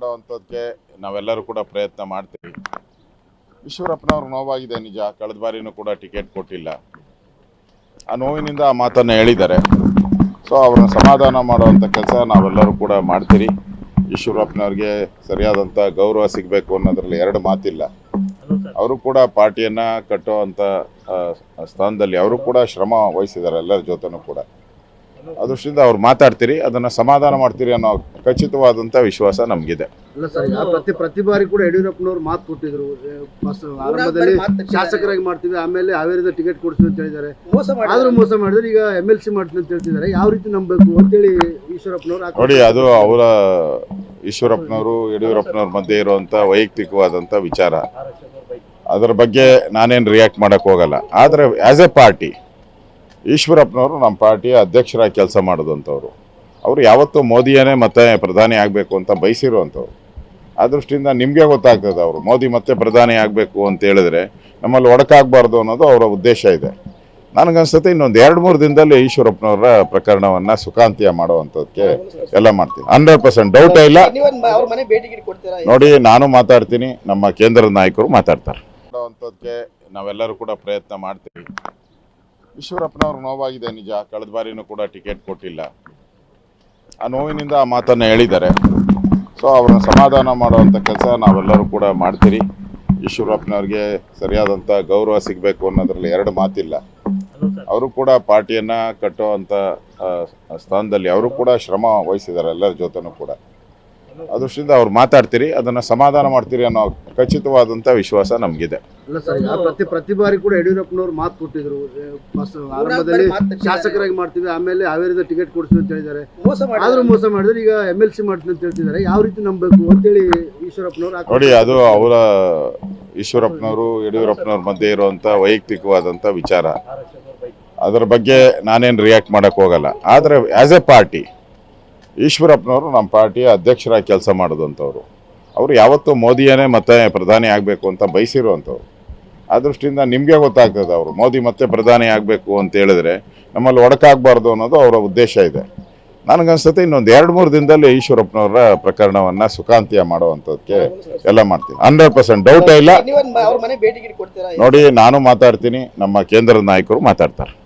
ಮಾಡುವಂಥದ್ದಕ್ಕೆ ನಾವೆಲ್ಲರೂ ಕೂಡ ಪ್ರಯತ್ನ ಮಾಡ್ತೀವಿ. ಈಶ್ವರಪ್ಪನವ್ರು ನೋವಾಗಿದೆ ನಿಜ. ಕಳೆದ ಬಾರಿನೂ ಕೂಡ ಟಿಕೆಟ್ ಕೊಟ್ಟಿಲ್ಲ. ಆ ನೋವಿನಿಂದ ಆ ಮಾತನ್ನು ಹೇಳಿದ್ದಾರೆ. ಸೊ ಅವ್ರನ್ನ ಸಮಾಧಾನ ಮಾಡುವಂಥ ಕೆಲಸ ನಾವೆಲ್ಲರೂ ಕೂಡ ಮಾಡ್ತೀರಿ. ಈಶ್ವರಪ್ಪನವ್ರಿಗೆ ಸರಿಯಾದಂಥ ಗೌರವ ಸಿಗಬೇಕು ಅನ್ನೋದ್ರಲ್ಲಿ ಎರಡು ಮಾತಿಲ್ಲ. ಅವರು ಕೂಡ ಪಾರ್ಟಿಯನ್ನ ಕಟ್ಟುವಂಥ ಆ, ಸ್ಥಾನದಲ್ಲಿ ಅವರು ಕೂಡ ಶ್ರಮ ವಹಿಸಿದ್ದಾರೆ ಎಲ್ಲರ ಜೊತೆನೂ ಕೂಡ. ಅದೃಷ್ಟಿಂದ ಅವ್ರು ಮಾತಾಡ್ತೀರಿ ಅದನ್ನು ಸಮಾಧಾನ ಮಾಡ್ತೀರಿ ಅನ್ನೋ ಖಚಿತವಾದಂಥ ವಿಶ್ವಾಸ ನಮಗಿದೆ. ಅಲ್ಲ ಸರ್ ಈಗ ಪ್ರತಿ ಪ್ರತಿ ಬಾರಿ ಕೂಡ ಯಡಿಯೂರಪ್ಪನವರು ಮಾತು ಕೊಟ್ಟಿದ್ರು ಆರಂಭದಲ್ಲಿ ಶಾಸಕರಾಗಿ ಮಾಡ್ತೀವಿ ಆಮೇಲೆ ಹಾವೇರಿದ ಟಿಕೆಟ್ ಕೊಡ್ತೀವಿ ಅಂತ ಹೇಳಿದ್ದಾರೆ. ಮೋಸ ಆದ್ರೂ ಮೋಸ ಮಾಡಿದ್ರೆ ಈಗ ಎಂ ಎಲ್ ಸಿ ಮಾಡ್ತೀನಿ ಅಂತ ಹೇಳ್ತಿದ್ದಾರೆ. ಯಾವ ರೀತಿ ನಂಬಬೇಕು ಅಂತೇಳಿ ಈಶ್ವರಪ್ಪನವರು ನೋಡಿ ಅದು ಅವರ ಈಶ್ವರಪ್ಪನವರು ಯಡಿಯೂರಪ್ಪನವ್ರ ಮಧ್ಯೆ ಇರುವಂಥ ವೈಯಕ್ತಿಕವಾದಂಥ ವಿಚಾರ. ಅದರ ಬಗ್ಗೆ ನಾನೇನು ರಿಯಾಕ್ಟ್ ಮಾಡೋಕ್ಕೆ ಹೋಗಲ್ಲ. ಆದರೆ ಆ್ಯಸ್ ಎ ಪಾರ್ಟಿ ಈಶ್ವರಪ್ಪನವರು ನಮ್ಮ ಪಾರ್ಟಿಯ ಅಧ್ಯಕ್ಷರಾಗಿ ಕೆಲಸ ಮಾಡಿದಂಥವ್ರು. ಅವರು ಯಾವತ್ತೂ ಮೋದಿಯೇ ಮತ್ತೆ ಪ್ರಧಾನಿ ಆಗಬೇಕು ಅಂತ ಬಯಸಿರುವಂಥವ್ರು. ಆ ದೃಷ್ಟಿಯಿಂದ ನಿಮಗೆ ಗೊತ್ತಾಗ್ತದೆ ಅವರು. ಮೋದಿ ಮತ್ತೆ ಪ್ರಧಾನಿ ಆಗಬೇಕು ಅಂತ ಹೇಳಿದ್ರೆ ನಮ್ಮಲ್ಲಿ ಒಡಕಾಗಬಾರ್ದು ಅನ್ನೋದು ಅವರ ಉದ್ದೇಶ ಇದೆ. ನನಗನ್ಸುತ್ತೆ ಇನ್ನೊಂದು ಎರಡು ಮೂರು ದಿನದಲ್ಲಿ ಈಶ್ವರಪ್ಪನವರ ಪ್ರಕರಣವನ್ನು ಸುಖಾಂತ್ಯ ಮಾಡುವಂಥದ್ದಕ್ಕೆ ಎಲ್ಲ ಮಾಡ್ತೀನಿ. ಹಂಡ್ರೆಡ್ ಪರ್ಸೆಂಟ್ ಡೌಟ್ ಇಲ್ಲ. ನೋಡಿ, ನಾನು ಮಾತಾಡ್ತೀನಿ. ನಮ್ಮ ಕೇಂದ್ರದ ನಾಯಕರು ಮಾತಾಡ್ತಾರೆ. ನಾವೆಲ್ಲರೂ ಕೂಡ ಪ್ರಯತ್ನ ಮಾಡ್ತೀವಿ. ಈಶ್ವರಪ್ಪನವ್ರು ನೋವಾಗಿದೆ ನಿಜ. ಕಳೆದ ಬಾರಿನೂ ಕೂಡ ಟಿಕೆಟ್ ಕೊಟ್ಟಿಲ್ಲ. ಆ ನೋವಿನಿಂದ ಆ ಮಾತನ್ನು ಹೇಳಿದ್ದಾರೆ. ಸೊ ಅವ್ರನ್ನ ಸಮಾಧಾನ ಮಾಡುವಂಥ ಕೆಲಸ ನಾವೆಲ್ಲರೂ ಕೂಡ ಮಾಡ್ತೀರಿ. ಈಶ್ವರಪ್ಪನವ್ರಿಗೆ ಸರಿಯಾದಂಥ ಗೌರವ ಸಿಗಬೇಕು ಅನ್ನೋದ್ರಲ್ಲಿ ಎರಡು ಮಾತಿಲ್ಲ. ಅವರು ಕೂಡ ಪಾರ್ಟಿಯನ್ನು ಕಟ್ಟುವಂಥ ಸ್ಥಾನದಲ್ಲಿ ಅವರು ಕೂಡ ಶ್ರಮ ವಹಿಸಿದ್ದಾರೆ ಎಲ್ಲರ ಜೊತೆನೂ ಕೂಡ. ಅದೃಷ್ಟಿಂದ ಅವ್ರು ಮಾತಾಡ್ತೀರಿ ಅದನ್ನು ಸಮಾಧಾನ ಮಾಡ್ತೀರಿ ಅನ್ನೋ ಖಚಿತವಾದಂಥ ವಿಶ್ವಾಸ ನಮಗಿದೆ. ಅಲ್ಲ ಸರ್ ಈಗ ಪ್ರತಿ ಪ್ರತಿ ಬಾರಿ ಕೂಡ ಯಡಿಯೂರಪ್ಪನವ್ರು ಮಾತು ಕೊಟ್ಟಿದ್ರು. ಫಸ್ಟ್ ಆರಂಭದಲ್ಲಿ ಶಾಸಕರಾಗಿ ಮಾಡ್ತೀವಿ ಆಮೇಲೆ ಹಾವೇರಿದ ಟಿಕೆಟ್ ಕೊಡ್ತೀವಿ ಅಂತ ಹೇಳಿದ್ದಾರೆ. ಮೋಸ ಆದ್ರೂ ಮೋಸ ಮಾಡಿದ್ರೆ ಈಗ ಎಂ ಎಲ್ ಸಿ ಮಾಡ್ತೀನಿ ಅಂತ ಹೇಳ್ತಿದ್ದಾರೆ. ಯಾವ ರೀತಿ ನಂಬಬೇಕು ಅಂತೇಳಿ ಈಶ್ವರಪ್ಪನವರು ನೋಡಿ ಅದು ಅವರ ಈಶ್ವರಪ್ಪನವರು ಯಡಿಯೂರಪ್ಪನವ್ರ ಮಧ್ಯೆ ಇರುವಂಥ ವೈಯಕ್ತಿಕವಾದಂಥ ವಿಚಾರ. ಅದರ ಬಗ್ಗೆ ನಾನೇನು ರಿಯಾಕ್ಟ್ ಮಾಡೋಕ್ಕೆ ಹೋಗಲ್ಲ. ಆದರೆ ಆ್ಯಸ್ ಎ ಪಾರ್ಟಿ ಈಶ್ವರಪ್ಪನವರು ನಮ್ಮ ಪಾರ್ಟಿಯ ಅಧ್ಯಕ್ಷರಾಗಿ ಕೆಲಸ ಮಾಡಿದಂಥವ್ರು. ಅವರು ಯಾವತ್ತೂ ಮೋದಿಯೇ ಮತ್ತೆ ಪ್ರಧಾನಿ ಆಗಬೇಕು ಅಂತ ಬಯಸಿರುವಂಥವ್ರು. ಆ ದೃಷ್ಟಿಯಿಂದ ನಿಮಗೆ ಗೊತ್ತಾಗ್ತದೆ ಅವರು. ಮೋದಿ ಮತ್ತೆ ಪ್ರಧಾನಿ ಆಗಬೇಕು ಅಂತ ಹೇಳಿದ್ರೆ ನಮ್ಮಲ್ಲಿ ಒಡಕಾಗಬಾರ್ದು ಅನ್ನೋದು ಅವರ ಉದ್ದೇಶ ಇದೆ. ನನಗನ್ಸುತ್ತೆ ಇನ್ನೊಂದು ಎರಡು ಮೂರು ದಿನದಲ್ಲಿ ಈಶ್ವರಪ್ಪನವರ ಪ್ರಕರಣವನ್ನು ಸುಖಾಂತ್ಯ ಮಾಡುವಂಥದ್ದಕ್ಕೆ ಎಲ್ಲ ಮಾಡ್ತೀನಿ. ಹಂಡ್ರೆಡ್ ಪರ್ಸೆಂಟ್ ಡೌಟೇ ಇಲ್ಲ. ನೋಡಿ ನಾನು ಮಾತಾಡ್ತೀನಿ. ನಮ್ಮ ಕೇಂದ್ರದ ನಾಯಕರು ಮಾತಾಡ್ತಾರೆ.